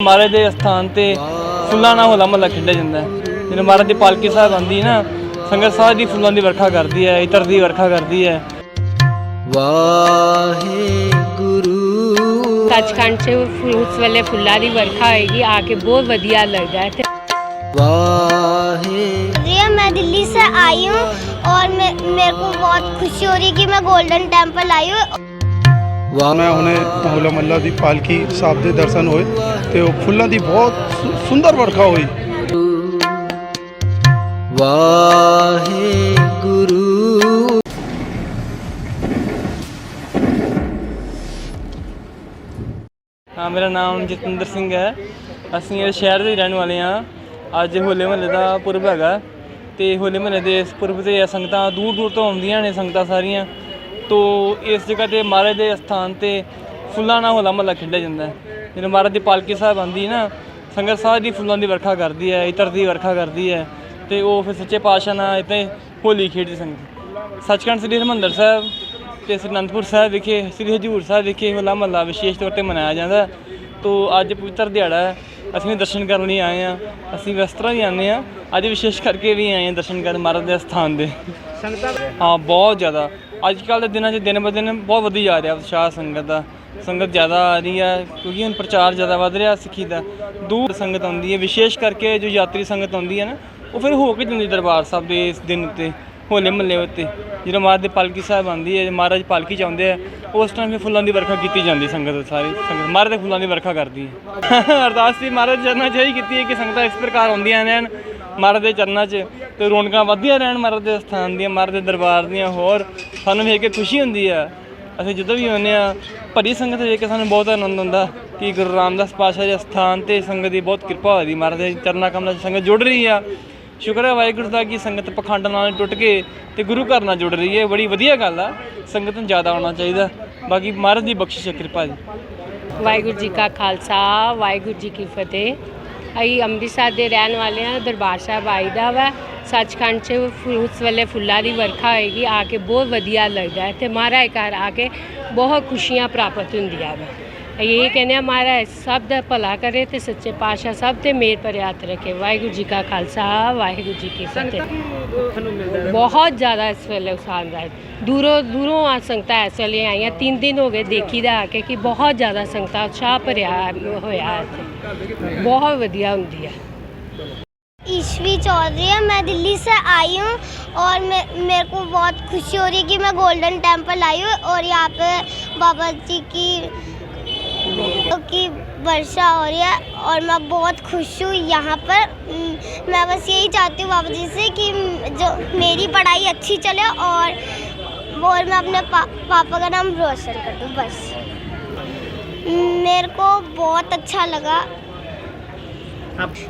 ਮਹਾਰਾਜ ਦੇ ਸਥਾਨ ਤੇ ਫੁੱਲਾਂ ਨਾਲ ਹੋਲਾ ਮਹੱਲਾ ਖੇਡਿਆ ਜਾਂਦਾ ਹੈ ਜਦੋਂ ਮਹਾਰਾਜ ਦੀ ਪਾਲਕੀ ਸਾਹਿਬ ਆਉਂਦੀ ਨਾ ਸੰਗਤ ਸਾਹਿਬ ਦੀ ਫੁੱਲਾਂ ਦੀ ਵਰਖਾ ਕਰਦੀ ਹੈ ਇਤਰ ਦੀ ਵਰਖਾ ਕਰਦੀ ਹੈ ਵਾਹਿਗੁਰੂ ਸੱਚਖੰਡ 'ਚ ਫਰੂਟਸ ਵਾਲੇ ਫੁੱਲਾਂ ਦੀ ਵਰਖਾ ਹੋਏਗੀ ਆ ਕੇ ਬਹੁਤ ਵਧੀਆ ਲੱਗਦਾ ਹੈ ਤੇ ਵਾਹਿਗੁਰੂ रिया मैं दिल्ली से आई हूँ और मैं मेरे को बहुत खुशी हो रही है कि मैं गोल्डन टेम्पल आई हूँ ਮੈਂ ਹੁਣੇ ਹੋਲਾ ਮਹੱਲਾ ਦੀ ਪਾਲਕੀ ਸਾਹਿਬ ਦੇ ਦਰਸ਼ਨ ਹੋਏ ਤੇ ਉਹ ਫੁੱਲਾਂ ਦੀ ਬਹੁਤ ਸੁੰਦਰ ਵਰਖਾ ਹੋਈ। ਵਾਹਿਗੁਰੂ। ਹਾਂ ਮੇਰਾ ਨਾਮ ਜਤਿੰਦਰ ਸਿੰਘ ਹੈ। ਅਸੀਂ ਇਹ ਸ਼ਹਿਰ ਦੇ ਹੀ ਰਹਿਣ ਵਾਲੇ ਹਾਂ। ਅੱਜ ਹੋਲੇ ਮਹੱਲੇ ਦਾ ਪੁਰਬ ਹੈਗਾ ਤੇ ਹੋਲੇ ਮਹੱਲੇ ਦੇ ਇਸ ਪੁਰਬ ਤੇ ਸੰਗਤਾਂ ਦੂਰ ਦੂਰ ਤੋਂ ਆਉਂਦੀਆਂ ਨੇ ਸੰਗਤਾਂ ਸਾਰੀਆਂ। ਤੋਂ ਇਸ ਜਗ੍ਹਾ ਤੇ ਮਹਾਰਾਜ ਦੇ ਸਥਾਨ ਤੇ ਫੁੱਲਾਂ ਨਾਲ ਹੋਲਾ ਮਹੱਲਾ ਖੇਡਿਆ ਜਾਂਦਾ ਹੈ। ਜਦੋਂ ਮਹਾਰਾਜ ਦੀ ਪਾਲਕੀ ਸਾਹਿਬ ਆਉਂਦੀ ਨਾ ਸੰਗਤ ਸਾਹਿਬ ਦੀ ਫੁੱਲਾਂ ਦੀ ਵਰਖਾ ਕਰਦੀ ਹੈ ਇਤਰ ਦੀ ਵਰਖਾ ਕਰਦੀ ਹੈ ਤੇ ਉਹ ਫਿਰ ਸੱਚੇ ਪਾਤਸ਼ਾਹ ਨਾਲ ਇੱਥੇ ਹੋਲੀ ਖੇਡਦੀ ਸੰਗਤ। ਸੱਚਖੰਡ ਸ੍ਰੀ ਹਰਿਮੰਦਰ ਸਾਹਿਬ ਤੇ ਸ੍ਰੀ ਅਨੰਦਪੁਰ ਸਾਹਿਬ ਵਿਖੇ ਸ੍ਰੀ ਹਜੂਰ ਸਾਹਿਬ ਵਿਖੇ ਹੋਲਾ ਮਹੱਲਾ ਵਿਸ਼ੇਸ਼ ਤੌਰ ਤੇ ਮਨਾਇਆ ਜਾਂਦਾ। ਤੋ ਅੱਜ ਪਵਿੱਤਰ ਦਿਹਾੜਾ ਹੈ ਅਸੀਂ ਦਰਸ਼ਨ ਕਰਨ ਲਈ ਆਏ ਹਾਂ ਅਸੀਂ ਇਸ ਤਰ੍ਹਾਂ ਹੀ ਆਉਂਦੇ ਹਾਂ। ਅੱਜ ਵਿਸ਼ੇਸ਼ ਕਰਕੇ ਵੀ ਆਏ ਹਾਂ ਦਰਸ਼ਨ ਕਰਨ ਮਹਾਰਾਜ ਦੇ ਸਥਾਨ ਦੇ ਹਾਂ ਬਹੁਤ ਜ਼ਿਆਦਾ। ਅੱਜ ਕੱਲ੍ਹ ਦੇ ਦਿਨਾਂ 'ਚ ਦਿਨ ਬ ਦਿਨ ਬਹੁਤ ਵਧੀ ਜਾ ਰਿਹਾ ਉਤਸ਼ਾਹ ਸੰਗਤ ਦਾ। ਸੰਗਤ ਜ਼ਿਆਦਾ ਆ ਰਹੀ ਹੈ ਕਿਉਂਕਿ ਹੁਣ ਪ੍ਰਚਾਰ ਜ਼ਿਆਦਾ ਵੱਧ ਰਿਹਾ ਸਿੱਖੀ ਦਾ। ਦੂਰ ਸੰਗਤ ਆਉਂਦੀ ਹੈ, ਵਿਸ਼ੇਸ਼ ਕਰਕੇ ਜੋ ਯਾਤਰੀ ਸੰਗਤ ਆਉਂਦੀ ਹੈ ਨਾ, ਉਹ ਫਿਰ ਹੋ ਕੇ ਜਾਂਦੀ ਦਰਬਾਰ ਸਾਹਿਬ ਦੇ ਇਸ ਦਿਨ ਉੱਤੇ, ਹੋਲੇ ਮਹੱਲੇ ਉੱਤੇ। ਜਦੋਂ ਮਹਾਰਾਜ ਦੇ ਪਾਲਕੀ ਸਾਹਿਬ ਆਉਂਦੀ ਹੈ, ਮਹਾਰਾਜ ਪਾਲਕੀ ਚ ਆਉਂਦੇ ਆ, ਉਸ ਟਾਈਮ ਫਿਰ ਫੁੱਲਾਂ ਦੀ ਵਰਖਾ ਕੀਤੀ ਜਾਂਦੀ ਸੰਗਤ ਸਾਰੀ। ਸੰਗਤ ਮਹਾਰਾਜ ਦੇ ਫੁੱਲਾਂ ਦੀ ਵਰਖਾ ਕਰਦੀ ਹੈ। ਅਰਦਾਸ ਸੀ ਮਹਾਰਾਜ ਚਰਨਾਂ 'ਚ ਇਹੀ ਕੀਤੀ ਹੈ ਕਿ ਸੰਗਤਾਂ ਇਸ ਪ੍ਰਕਾਰ ਆਉਂਦੀਆਂ ਰਹਿਣ। ਮਹਾਰਾਜ ਦੇ ਚਰਨਾਂ 'ਚ ਤੇ ਰੌਣਕਾਂ ਵੱਧਦੀਆਂ ਰਹਿਣ ਮਹਾਰਾਜ ਦੇ ਸਥਾਨ ਦੀਆਂ ਮਹਾਰਾਜ ਦੇ ਦਰਬਾਰ ਦੀਆਂ ਹੋਰ। ਸਾਨੂੰ ਵੇਖ ਕੇ ਖੁਸ਼ੀ ਹੁੰਦੀ ਆ। ਅਸੀਂ ਜਦੋਂ ਵੀ ਆਉਂਦੇ ਆ ਭਰੀ ਸੰਗਤ ਵੇਖ ਕੇ ਸਾਨੂੰ ਬਹੁਤ ਆਨੰਦ ਹੁੰਦਾ ਕਿ ਗੁਰੂ ਰਾਮਦਾਸ ਪਾਤਸ਼ਾਹ ਦੇ ਸਥਾਨ ਤੇ ਸੰਗਤ ਦੀ ਬਹੁਤ ਕਿਰਪਾ ਹੋਈ ਮਹਾਰਾਜ ਦੇ ਚਰਨਾਂ ਕਮਲਾਂ 'ਚ ਸੰਗਤ ਜੁੜ ਰਹੀ ਆ। ਸ਼ੁਕਰ ਹੈ ਵਾਹਿਗੁਰੂ ਦਾ ਕਿ ਸੰਗਤ ਪਖੰਡ ਨਾਲ ਟੁੱਟ ਕੇ ਤੇ ਗੁਰੂ ਘਰ ਨਾਲ ਜੁੜ ਰਹੀ ਹੈ। ਬੜੀ ਵਧੀਆ ਗੱਲ ਆ। ਸੰਗਤ ਨੂੰ ਜ਼ਿਆਦਾ ਆਉਣਾ ਚਾਹੀਦਾ। ਬਾਕੀ ਮਹਾਰਾਜ ਦੀ ਬਖਸ਼ਿਸ਼ ਹੈ ਕਿਰਪਾ ਜੀ। ਵਾਹਿਗੁਰੂ ਜੀ ਕਾ ਖਾਲਸਾ, ਵਾਹਿਗੁਰੂ ਜੀ ਕੀ ਫਤਿਹ। ਅਸੀਂ ਅੰਮ੍ਰਿਤਸਰ ਦੇ ਰਹਿਣ ਵਾਲੇ ਹਾਂ, ਦਰਬਾਰ ਸਾਹਿਬ ਆਈਦਾ ਵਾ। ਸੱਚਖੰਡ 'ਚ ਫਰੂਟਸ ਵਾਲੇ ਫੁੱਲਾਂ ਦੀ ਵਰਖਾ ਹੋਏਗੀ, ਆ ਕੇ ਬਹੁਤ ਵਧੀਆ ਲੱਗਦਾ ਹੈ ਤੇ ਮਹਾਰਾਜ ਘਰ ਆ ਕੇ ਬਹੁਤ ਖੁਸ਼ੀਆਂ ਪ੍ਰਾਪਤ ਹੁੰਦੀਆਂ ਵਾ। ਇਹ ਕਹਿੰਦੇ ਆ ਮਹਾਰਾਜ ਸਭ ਦਾ ਭਲਾ ਕਰੇ ਤੇ ਸੱਚੇ ਪਾਤਸ਼ਾਹ ਸਭ ਤੇ ਮੇਰ ਭਰਿਆ ਹੱਥ ਰੱਖੇ ਵਾਹਿਗੁਰੂ ਜੀ ਕਾ ਖਾਲਸਾ ਵਾਹਿਗੁਰੂ ਜੀ ਕੀ ਫਤਿਹ ਬਹੁਤ ਜ਼ਿਆਦਾ ਇਸ ਵੇਲੇ ਉਸਾਂਦਾ ਹੈ ਦੂਰੋਂ ਦੂਰੋਂ ਆ ਸੰਗਤਾਂ ਇਸ ਵੇਲੇ ਆਈਆਂ ਤਿੰਨ ਦਿਨ ਹੋ ਗਏ ਦੇਖੀਦਾ ਆ ਕੇ ਕਿ ਬਹੁਤ ਜ਼ਿਆਦਾ ਸੰਗਤਾਂ ਉਤਸ਼ਾਹ ਭਰਿਆ ਹੋਇਆ ਹੈ ਇੱਥੇ ਬਹੁਤ ਵਧੀਆ ਹੁੰਦੀ ਹੈ ईश्वी चौधरी है मैं दिल्ली से आई हूँ और मैं मेरे को बहुत खुशी हो रही है कि मैं गोल्डन टेम्पल आई हूँ और यहाँ पे बाबा जी की क्योंकि वर्षा हो रही है और मैं बहुत खुश हूँ यहाँ पर। मैं बस यही चाहती हूँ बाबा जी से कि जो मेरी पढ़ाई अच्छी चले और और मैं अपने पा, पापा का नाम रोशन कर दूँ बस। मेरे को बहुत अच्छा लगा।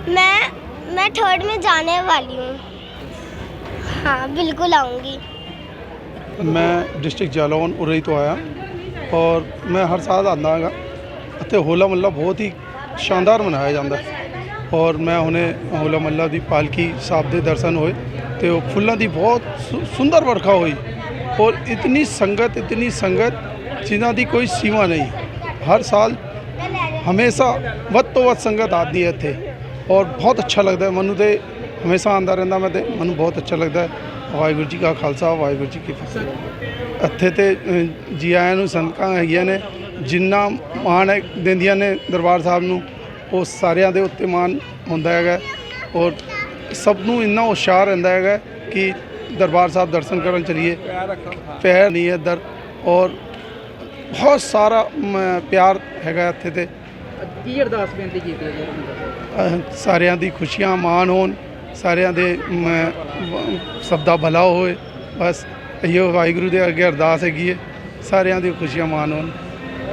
मैं मैं थर्ड में जाने वाली हूँ। हाँ बिल्कुल आऊँगी। मैं डिस्ट्रिक्ट जालौन उरई तो आया और मैं हर साल आता ਹੈਗਾ ਅਤੇ ਹੋਲਾ ਮਹੱਲਾ ਬਹੁਤ ਹੀ ਸ਼ਾਨਦਾਰ ਮਨਾਇਆ ਜਾਂਦਾ ਹੈ। ਔਰ ਮੈਂ ਹੁਣੇ ਹੋਲਾ ਮਹੱਲਾ ਦੀ ਪਾਲਕੀ ਸਾਹਿਬ ਦੇ ਦਰਸ਼ਨ ਹੋਏ ਤੇ ਉਹ ਫੁੱਲਾਂ ਦੀ ਬਹੁਤ ਸੁ- ਸੁੰਦਰ ਵਰਖਾ ਹੋਈ। ਔਰ ਇਤਨੀ ਸੰਗਤ ਇਤਨੀ ਸੰਗਤ ਜਿਨ੍ਹਾਂ ਦੀ ਕੋਈ ਸੀਮਾ ਨਹੀਂ। ਹਰ ਸਾਲ ਹਮੇਸ਼ਾ ਵੱਧ ਤੋਂ ਵੱਧ ਸੰਗਤ ਆਦੀ ਹੈ ਇੱਥੇ। ਔਰ ਬਹੁਤ ਅੱਛਾ ਲੱਗਦਾ ਮੈਨੂੰ ਤੇ ਹਮੇਸ਼ਾ ਆਉਂਦਾ ਰਹਿੰਦਾ ਮੈਂ ਤੇ। ਮੈਨੂੰ ਬਹੁਤ ਅੱਛਾ ਲੱਗਦਾ ਹੈ। ਵਾਹਿਗੁਰੂ ਜੀ ਕਾ ਖਾਲਸਾ ਵਾਹਿਗੁਰੂ ਜੀ ਕੀ ਫਤਿਹ। ਇੱਥੇ ਤੇ ਅ, ਜੀ ਆਇਆਂ ਨੂੰ ਸੰਗਤਾਂ ਹੈਗੀਆਂ ਨੇ। ਜਿੰਨਾ ਮਾਣ ਦਿੰਦੀਆਂ ਨੇ ਦਰਬਾਰ ਸਾਹਿਬ ਨੂੰ ਉਹ ਸਾਰਿਆਂ ਦੇ ਉੱਤੇ ਮਾਣ ਹੁੰਦਾ ਹੈਗਾ। ਔਰ ਸਭ ਨੂੰ ਇੰਨਾ ਉਤਸ਼ਾਹ ਰਹਿੰਦਾ ਹੈਗਾ ਕਿ ਦਰਬਾਰ ਸਾਹਿਬ ਦਰਸ਼ਨ ਕਰਨ ਚਲੀਏ। ਪੈਰ ਨਹੀਂ ਹੈ। ਇੱਧਰ। ਔਰ ਬਹੁਤ ਸਾਰਾ ਮ, ਪਿਆਰ ਹੈਗਾ ਇੱਥੇ ਤੇ। ਕੀ ਅਰਦਾਸ ਬੇਨਤੀ ਕੀਤੀ ਹੈ ਜੀ ਅਹ ਸਾਰਿਆਂ ਦੀ ਖੁਸ਼ੀਆਂ ਮਾਣ ਹੋਣ ਸਾਰਿਆਂ ਦੇ ਮ, ਵ- ਸਭ ਦਾ ਭਲਾ ਹੋਏ। ਬਸ ਇਹੋ ਵਾਹਿਗੁਰੂ ਦੇ ਅੱਗੇ ਅਰਦਾਸ ਹੈਗੀ ਹੈ। ਸਾਰਿਆਂ ਦੀ ਖੁਸ਼ੀਆਂ ਮਾਣ ਹੋਣ।